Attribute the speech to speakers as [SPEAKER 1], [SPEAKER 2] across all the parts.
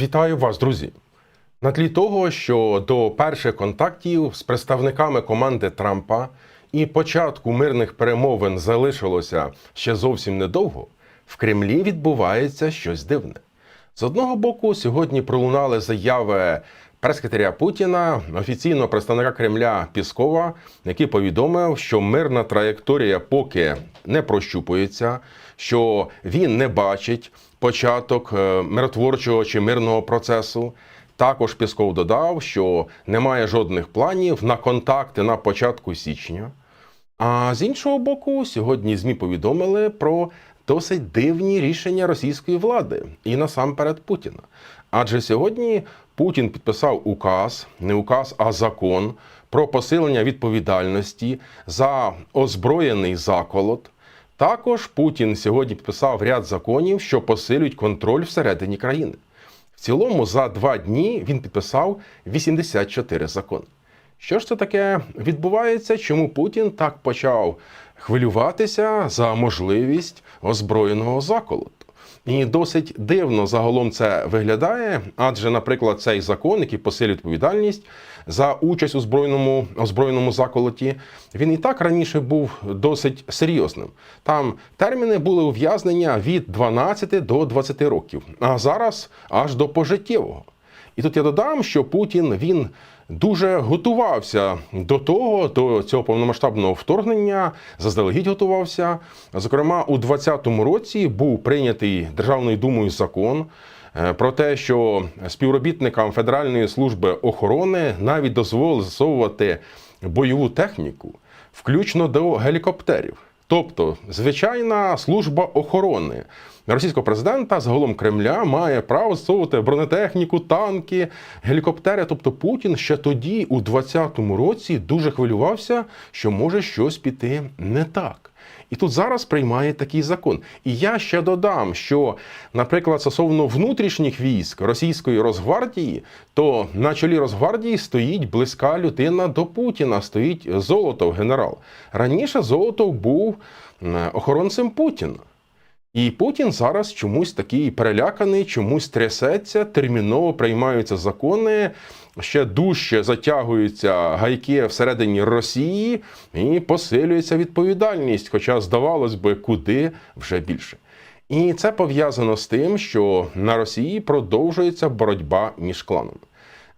[SPEAKER 1] Вітаю вас, друзі! На тлі того, що до перших контактів з представниками команди Трампа і початку мирних перемовин залишилося ще зовсім недовго, в Кремлі відбувається щось дивне. З одного боку, сьогодні пролунали заяви прес-секретаря Путіна, офіційного представника Кремля Піскова, який повідомив, що мирна траєкторія поки не прощупується, що він не бачить початок е, миротворчого чи мирного процесу. Також Пісков додав, що немає жодних планів на контакти на початку січня. А з іншого боку, сьогодні ЗМІ повідомили про досить дивні рішення російської влади і насамперед Путіна. Адже сьогодні Путін підписав указ, не указ, а закон про посилення відповідальності за озброєний заколот. Також Путін сьогодні підписав ряд законів, що посилюють контроль всередині країни. В цілому за два дні він підписав 84 закони. Що ж це таке відбувається? Чому Путін так почав хвилюватися за можливість озброєного заколоту? І досить дивно загалом це виглядає, адже, наприклад, цей закон, який посилює відповідальність за участь у збройному озброєному заколоті, він і так раніше був досить серйозним. Там терміни були ув'язнення від 12 до 20 років, а зараз аж до пожиттєвого. І тут я додам, що Путін він дуже готувався до того, до цього повномасштабного вторгнення, заздалегідь готувався. Зокрема, у 2020 році був прийнятий Державною думою закон. е, Про те, що співробітникам Федеральної служби охорони навіть дозволили засовувати бойову техніку, включно до гелікоптерів. Тобто, звичайна служба охорони російського президента загалом Кремля має право застосовувати бронетехніку, танки, гелікоптери. Тобто Путін ще тоді, у 2020 році, дуже хвилювався, що може щось піти не так. І тут зараз приймає такий закон. І я ще додам, що, наприклад, стосовно внутрішніх військ російської Росгвардії, то на чолі Росгвардії стоїть близька людина до Путіна, стоїть Золотов генерал. Раніше Золотов був охоронцем Путіна. І Путін зараз чомусь такий переляканий, чомусь трясеться, терміново приймаються закони, ще дужче затягуються гайки всередині Росії і посилюється відповідальність. Хоча, здавалось би, куди вже більше. І це пов'язано з тим, що на Росії продовжується боротьба між кланами.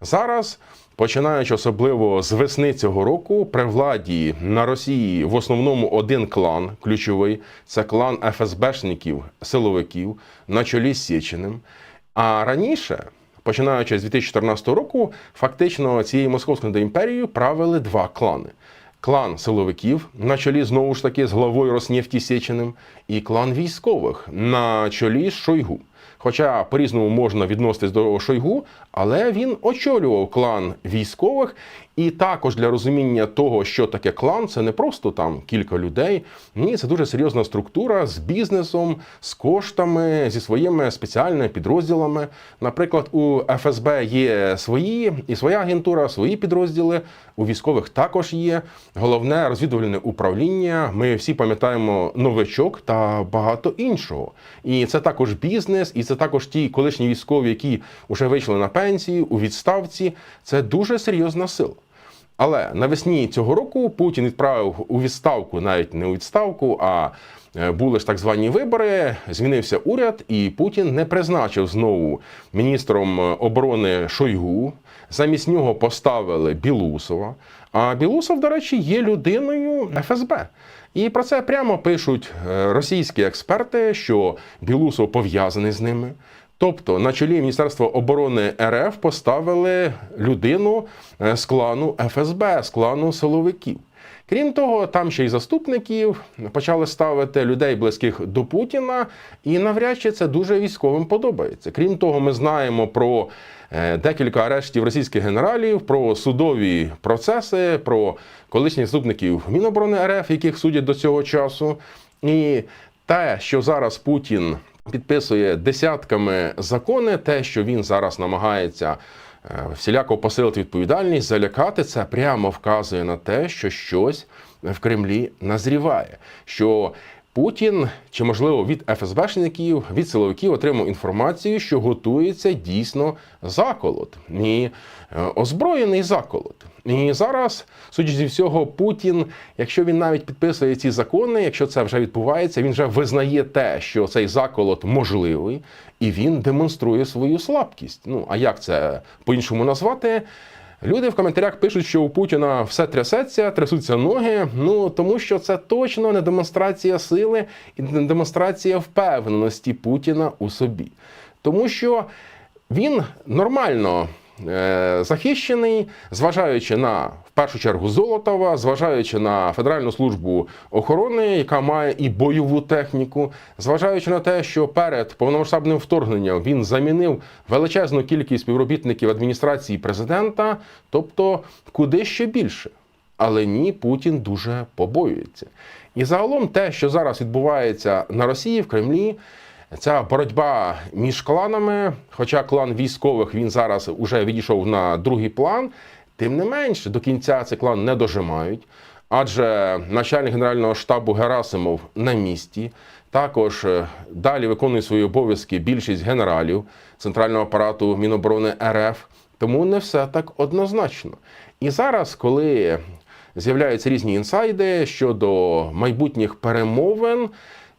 [SPEAKER 1] Зараз, починаючи особливо з весни цього року, при владі на Росії в основному один клан ключовий це клан ФСБшників, силовиків на чолі з Сєчиним. А раніше, починаючи з 2014 року, фактично цією московською імперією правили два клани. Клан силовиків на чолі знову ж таки з главою Роснефті Сєчиним, і клан військових на чолі з Шойгу. Хоча по-різному можна відноситись до Шойгу, але він очолював клан військових. І також для розуміння того, що таке клан, це не просто там кілька людей. Ні, це дуже серйозна структура з бізнесом, з коштами, зі своїми спеціальними підрозділами. Наприклад, у ФСБ є свої і своя агентура, свої підрозділи. У військових також є головне розвідувальне управління. Ми всі пам'ятаємо новичок та багато іншого. І це також бізнес, і це також ті колишні військові, які вже вийшли на пенсію у відставці. Це дуже серйозна сила. Але навесні цього року Путін відправив у відставку, навіть не у відставку, а е, були ж так звані вибори. Змінився уряд, і Путін не призначив знову міністром е, оборони Шойгу. Замість нього поставили Білусова. А Білусов, до речі, є людиною ФСБ. І про це прямо пишуть е, російські експерти, що Білусов пов'язаний з ними. Тобто на чолі Міністерства оборони РФ поставили людину е, з клану ФСБ, з клану силовиків. Крім того, там ще й заступників почали ставити людей близьких до Путіна, і навряд чи це дуже військовим подобається. Крім того, ми знаємо про е, декілька арештів російських генералів, про судові процеси, про колишніх заступників Міноборони РФ, яких судять до цього часу. І те, що зараз Путін підписує десятками закони, те, що він зараз намагається всіляко посилити відповідальність, залякати, це прямо вказує на те, що щось в Кремлі назріває. Що Путін чи можливо від ФСБшників, від силовиків отримав інформацію, що готується дійсно заколот і е, озброєний заколот. І зараз, судячи зі всього, Путін, якщо він навіть підписує ці закони, якщо це вже відбувається, він вже визнає те, що цей заколот можливий, і він демонструє свою слабкість. Ну а як це по-іншому назвати? Люди в коментарях пишуть, що у Путіна все трясеться, трясуться ноги. Ну тому що це точно не демонстрація сили і не демонстрація впевненості Путіна у собі. Тому що він нормально е, захищений, зважаючи на першу чергу Золотова, зважаючи на Федеральну службу охорони, яка має і бойову техніку, зважаючи на те, що перед повномасштабним вторгненням він замінив величезну кількість співробітників адміністрації президента, тобто куди ще більше. Але ні, Путін дуже побоюється. І загалом те, що зараз відбувається на Росії в Кремлі, ця боротьба між кланами, хоча клан військових він зараз уже відійшов на другий план, тим не менше до кінця цей клан не дожимають. Адже начальник генерального штабу Герасимов на місці. Також е, далі виконує свої обов'язки більшість генералів центрального апарату Міноборони РФ. Тому не все так однозначно. І зараз, коли з'являються різні інсайди щодо майбутніх перемовин,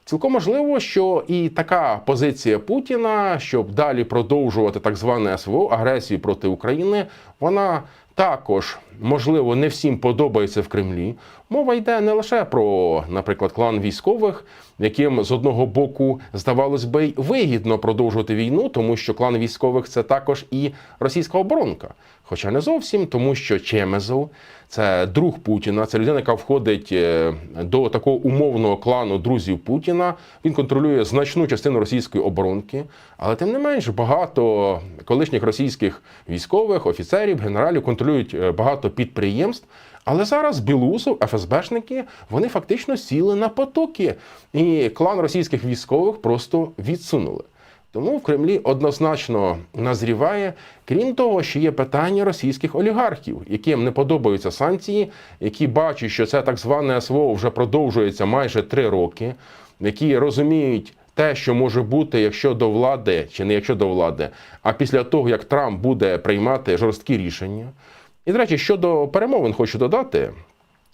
[SPEAKER 1] цілком можливо, що і така позиція Путіна, щоб далі продовжувати так зване СВО агресію проти України, вона також можливо не всім подобається в Кремлі. Мова йде не лише про, наприклад, клан військових, яким з одного боку здавалось би вигідно продовжувати війну, тому що клан військових це також і російська оборонка. Хоча не зовсім, тому що Чемезов це друг Путіна, це людина, яка входить е, до такого умовного клану друзів Путіна. Він контролює значну частину російської оборонки, але тим не менш багато колишніх російських військових, офіцерів, генералів контролюють е, підприємств. Але зараз Білусов, ФСБшники, вони фактично сіли на потоки, і клан російських військових просто відсунули. Тому в Кремлі однозначно назріває, крім того, що є питання російських олігархів, яким не подобаються санкції, які бачать, що це так зване СВО вже продовжується майже три роки, які розуміють. Те, що може бути, якщо до влади, чи не якщо до влади, а після того, як Трамп буде приймати жорсткі рішення. І, до речі, щодо перемовин, хочу додати.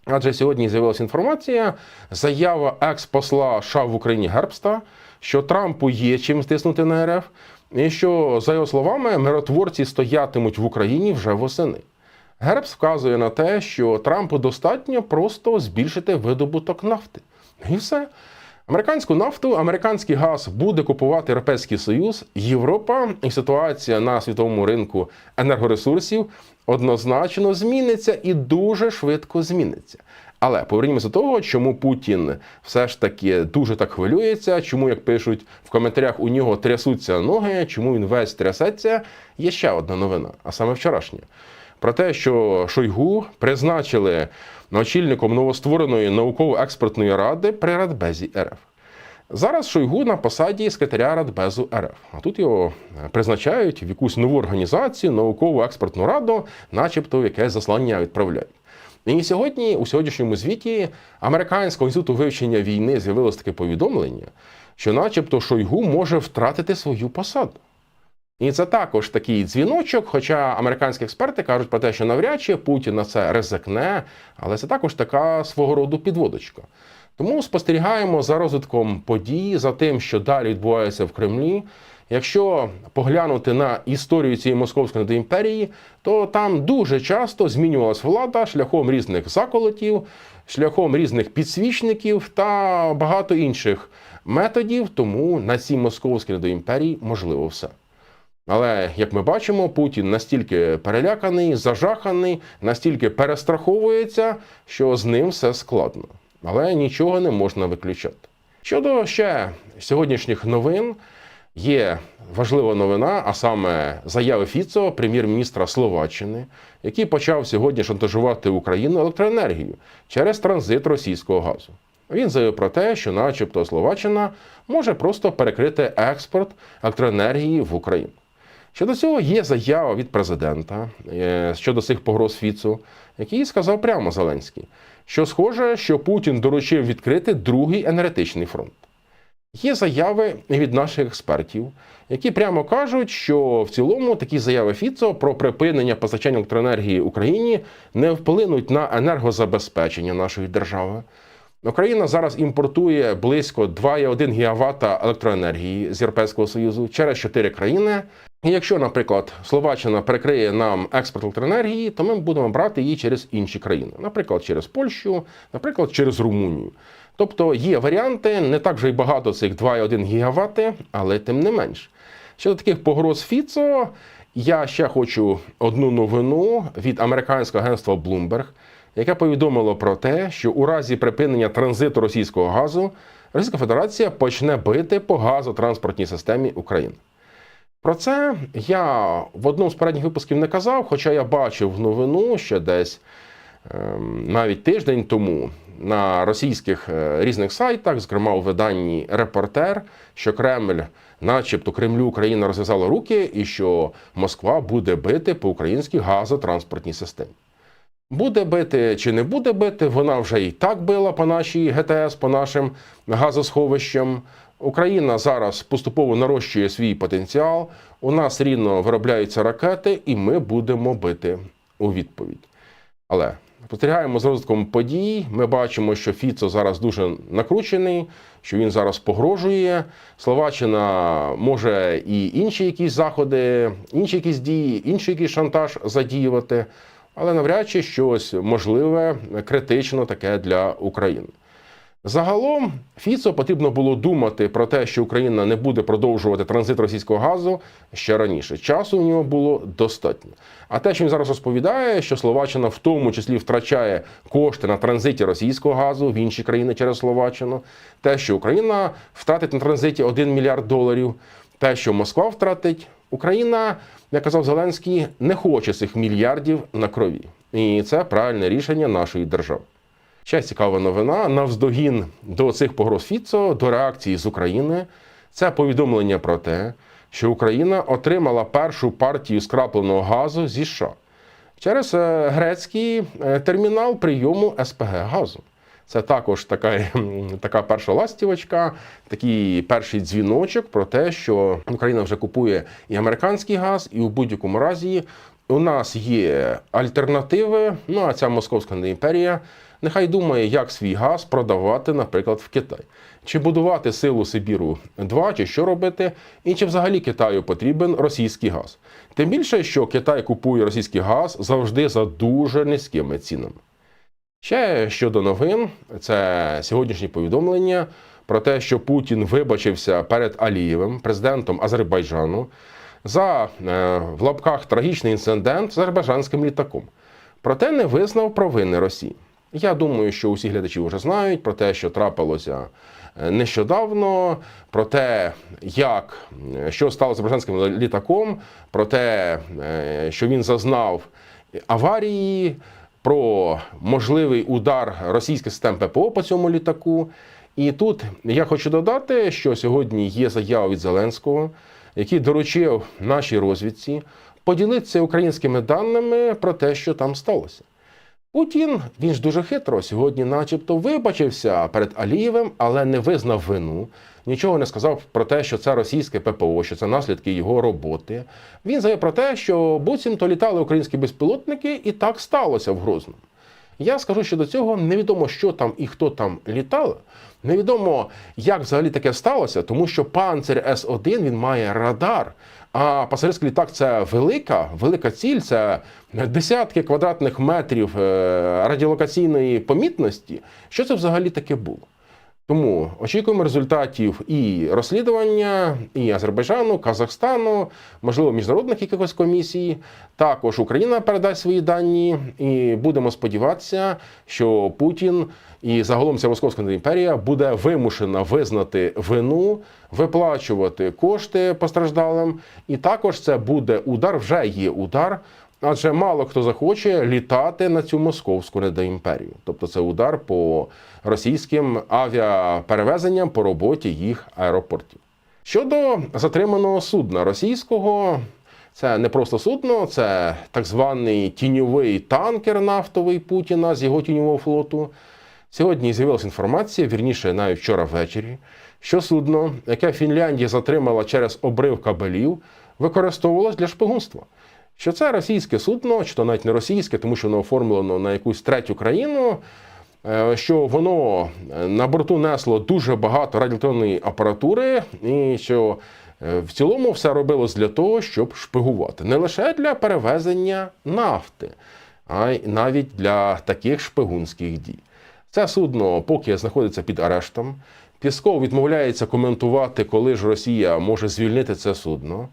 [SPEAKER 1] Адже сьогодні з'явилася інформація, заява екс-посла США в Україні Гербста, що Трампу є чим стиснути на РФ, і що, за його словами, миротворці стоятимуть в Україні вже восени. Гербс вказує на те, що Трампу достатньо просто збільшити видобуток нафти. І все. Американську нафту, американський газ буде купувати Європейський Союз, Європа і ситуація на світовому ринку енергоресурсів однозначно зміниться і дуже швидко зміниться. Але повернімося до того, чому Путін все ж таки дуже так хвилюється, чому, як пишуть в коментарях, у нього трясуться ноги, чому він весь трясеться. Є ще одна новина, а саме вчорашня. Про те, що Шойгу призначили очільником новоствореної науково-експертної ради при Радбезі РФ. Зараз Шойгу на посаді секретаря Радбезу РФ. А тут його призначають в якусь нову організацію, наукову експертну раду, начебто в якесь заслання відправляють. І сьогодні, у сьогоднішньому звіті Американського інституту вивчення війни з'явилось таке повідомлення, що, начебто, Шойгу може втратити свою посаду. І це також такий дзвіночок, хоча американські експерти кажуть про те, що навряд чи Путін на це ризикне, але це також така свого роду підводочка. Тому спостерігаємо за розвитком подій, за тим, що далі відбувається в Кремлі. Якщо поглянути на історію цієї московської імперії, то там дуже часто змінювалася влада шляхом різних заколотів, шляхом різних підсвічників та багато інших методів. Тому на цій московській імперії можливо все. Але як ми бачимо, Путін настільки переляканий, зажаханий, настільки перестраховується, що з ним все складно. Але нічого не можна виключати. Щодо ще сьогоднішніх новин, є важлива новина, а саме заяви Фіцо, прем'єр-міністра Словаччини, який почав сьогодні шантажувати Україну електроенергію через транзит російського газу. Він заявив про те, що, начебто, Словаччина може просто перекрити експорт електроенергії в Україну. Щодо цього є заява від президента е, щодо цих погроз Фіцу, який сказав прямо Зеленський, що схоже, що Путін доручив відкрити другий енергетичний фронт. Є заяви від наших експертів, які прямо кажуть, що в цілому такі заяви Фіцо про припинення постачання електроенергії Україні не вплинуть на енергозабезпечення нашої держави. Україна зараз імпортує близько 2,1 ГВт електроенергії з Європейського Союзу через чотири країни. Якщо, наприклад, Словаччина перекриє нам експорт електроенергії, то ми будемо брати її через інші країни, наприклад, через Польщу, наприклад, через Румунію. Тобто є варіанти, не так вже й багато цих 2,1 ГВт, але тим не менш. Щодо таких погроз Фіцо, я ще хочу одну новину від американського агентства Bloomberg, яке повідомило про те, що у разі припинення транзиту російського газу Російська Федерація почне бити по газотранспортній системі України. Про це я в одному з передніх випусків не казав, хоча я бачив новину ще десь ем, навіть тиждень тому на російських е, різних сайтах, зокрема у виданні Репортер, що Кремль, начебто Кремлю Україна розв'язала руки, і що Москва буде бити по українській газотранспортній системі. Буде бити чи не буде бити, вона вже і так била по нашій ГТС, по нашим газосховищам. Україна зараз поступово нарощує свій потенціал. У нас рівно виробляються ракети, і ми будемо бити у відповідь. Але спостерігаємо з розвитком подій. Ми бачимо, що Фіцо зараз дуже накручений, що він зараз погрожує. Словаччина може і інші якісь заходи, інші якісь дії, інший якийсь шантаж задіювати, але навряд чи щось можливе, критично таке для України. Загалом Фіцо потрібно було думати про те, що Україна не буде продовжувати транзит російського газу ще раніше. Часу у нього було достатньо. А те, що він зараз розповідає, що Словаччина в тому числі втрачає кошти на транзиті російського газу в інші країни через Словаччину, те, що Україна втратить на транзиті 1 мільярд доларів, те, що Москва втратить, Україна, як казав Зеленський, не хоче цих мільярдів на крові. І це правильне рішення нашої держави. Ще цікава новина. Навздогін до цих погроз Фіцо, до реакції з України. Це повідомлення про те, що Україна отримала першу партію скрапленого газу зі США через е, грецький е, термінал прийому СПГ газу. Це також така, така перша ластівочка, такий перший дзвіночок про те, що Україна вже купує і американський газ, і у будь-якому разі у нас є альтернативи. Ну а ця московська імперія нехай думає, як свій газ продавати, наприклад, в Китай. Чи будувати силу Сибіру 2 чи що робити, і чи взагалі Китаю потрібен російський газ. Тим більше, що Китай купує російський газ завжди за дуже низькими цінами. Ще щодо новин, це сьогоднішні повідомлення про те, що Путін вибачився перед Алієвим, президентом Азербайджану, за е, в лапках трагічний інцидент з азербайджанським літаком. Проте не визнав провини Росії. Я думаю, що усі глядачі вже знають про те, що трапилося е, нещодавно, про те, як е, що сталося з азербайджанським літаком, про те, е, що він зазнав аварії, про можливий удар російських систем ППО по цьому літаку. І тут я хочу додати, що сьогодні є заява від Зеленського, який доручив нашій розвідці поділитися українськими даними про те, що там сталося. Путін він ж дуже хитро сьогодні, начебто, вибачився перед Алієвим, але не визнав вину. Нічого не сказав про те, що це російське ППО, що це наслідки його роботи. Він заявив про те, що буцімто літали українські безпілотники, і так сталося в Грозному. Я скажу, що до цього невідомо, що там і хто там літали. Невідомо, як взагалі таке сталося, тому що панцир С-1 він має радар. А пасажирський літак це велика, велика ціль, це десятки квадратних метрів е, радіолокаційної помітності. Що це взагалі таке було? Тому очікуємо результатів і розслідування, і Азербайджану, Казахстану, можливо, міжнародних якихось комісій. Також Україна передасть свої дані, і будемо сподіватися, що Путін і загалом ця Московська імперія буде вимушена визнати вину, виплачувати кошти постраждалим. І також це буде удар, вже є удар. Адже мало хто захоче літати на цю московську недоімперію. Тобто це удар по російським авіаперевезенням по роботі їх аеропортів. Щодо затриманого судна російського, Це не просто судно, це так званий тіньовий танкер нафтовий Путіна з його тіньового флоту. Сьогодні з'явилася інформація, вірніше, навіть вчора ввечері, що судно, яке Фінляндія затримала через обрив кабелів, використовувалось для шпигунства. Що це російське судно, чи то навіть не російське, тому що воно оформлено на якусь третю країну, е, що воно е, на борту несло дуже багато радіоелектронної апаратури, і що е, в цілому все робилось для того, щоб шпигувати. Не лише для перевезення нафти, а й навіть для таких шпигунських дій. Це судно поки знаходиться під арештом. Пісков відмовляється коментувати, коли ж Росія може звільнити це судно.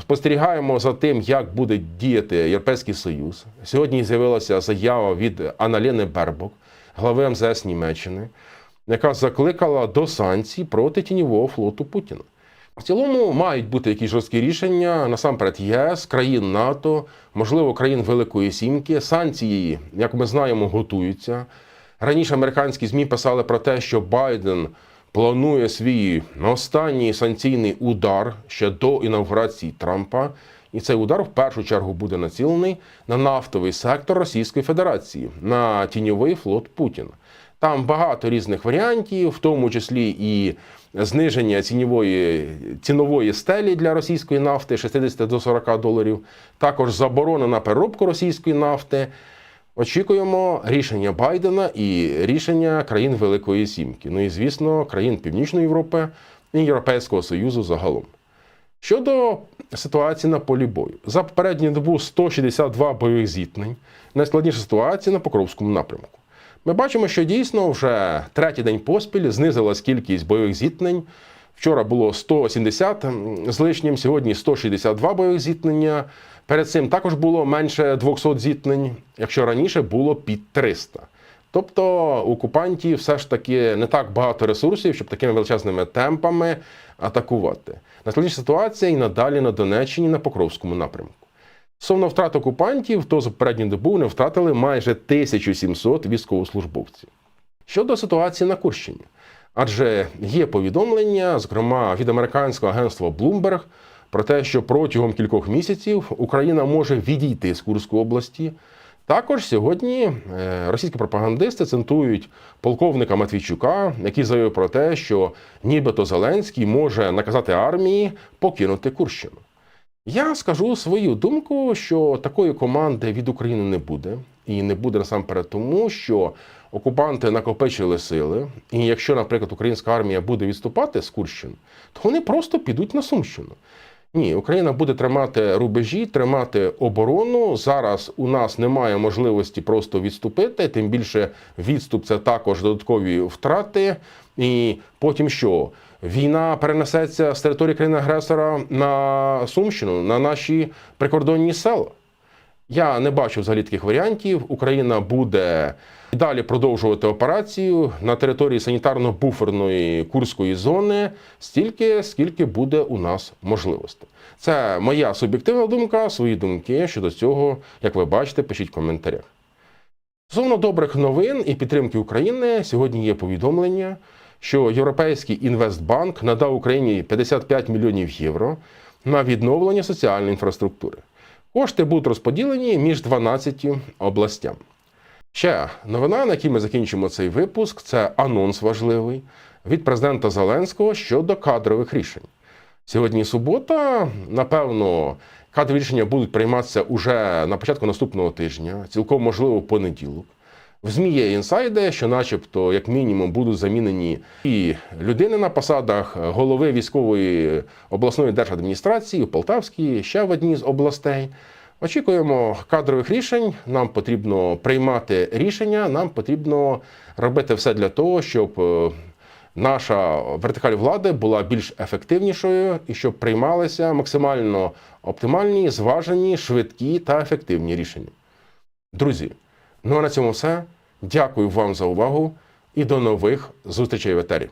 [SPEAKER 1] Спостерігаємо за тим, як буде діяти Європейський Союз. Сьогодні з'явилася заява від Аналіни Бербок, глави МЗС Німеччини, яка закликала до санкцій проти тіньового флоту Путіна. В цілому мають бути якісь жорсткі рішення насамперед ЄС, країн НАТО, можливо, країн Великої Сімки. Санкції, як ми знаємо, готуються. Раніше американські ЗМІ писали про те, що Байден планує свій останній санкційний удар ще до інаугурації Трампа. І цей удар в першу чергу буде націлений на нафтовий сектор Російської Федерації, на тіньовий флот Путіна. Там багато різних варіантів, в тому числі і зниження цінівої, цінової стелі для російської нафти 60 до 40 доларів, також заборона на переробку російської нафти. Очікуємо рішення Байдена і рішення країн Великої Сімки. Ну і звісно, країн Північної Європи і Європейського Союзу загалом. Щодо ситуації на полі бою, за попередню добу 162 бойових зіткнень. Найскладніша ситуація на Покровському напрямку. Ми бачимо, що дійсно вже третій день поспіль знизилась кількість бойових зіткнень. Вчора було 170 з лишнім, сьогодні 162 бойових зіткнення. Перед цим також було менше 200 зіткнень, якщо раніше було під 300. Тобто окупантів все ж таки не так багато ресурсів, щоб такими величезними темпами атакувати. Найскладніша ситуація і надалі на Донеччині на Покровському напрямку. Стосовно втрат окупантів, то за попередню добу вони втратили майже 1700 військовослужбовців. Щодо ситуації на Курщині, адже є повідомлення, зокрема від американського агентства Bloomberg, про те, що протягом кількох місяців Україна може відійти з Курської області. Також сьогодні е, російські пропагандисти центують полковника Матвійчука, який заявив про те, що нібито Зеленський може наказати армії покинути Курщину. Я скажу свою думку, що такої команди від України не буде, і не буде насамперед тому, що окупанти накопичили сили. І якщо, наприклад, українська армія буде відступати з Курщини, то вони просто підуть на Сумщину. Ні, Україна буде тримати рубежі, тримати оборону. Зараз у нас немає можливості просто відступити. Тим більше відступ це також додаткові втрати. І потім що? Війна перенесеться з території країни-агресора на Сумщину, на наші прикордонні села. Я не бачу взагалі таких варіантів. Україна буде далі продовжувати операцію на території санітарно-буферної курської зони стільки, скільки буде у нас можливостей. Це моя суб'єктивна думка, свої думки щодо цього, як ви бачите, пишіть в коментарях. Стосовно добрих новин і підтримки України, сьогодні є повідомлення, що Європейський інвестбанк надав Україні 55 мільйонів євро на відновлення соціальної інфраструктури. Кошти будуть розподілені між 12 областям. Ще новина, на якій ми закінчимо цей випуск, це анонс важливий від президента Зеленського щодо кадрових рішень. Сьогодні субота, напевно, кадрові рішення будуть прийматися уже на початку наступного тижня, цілком можливо в понеділок. В ЗМІ є інсайди, що, начебто, як мінімум, будуть замінені і людини на посадах голови військової обласної держадміністрації у Полтавській, ще в одній з областей. Очікуємо кадрових рішень. Нам потрібно приймати рішення, нам потрібно робити все для того, щоб е, наша вертикаль влади була більш ефективнішою і щоб приймалися максимально оптимальні, зважені, швидкі та ефективні рішення. Друзі, ну а на цьому все. Дякую вам за увагу і до нових зустрічей в етері.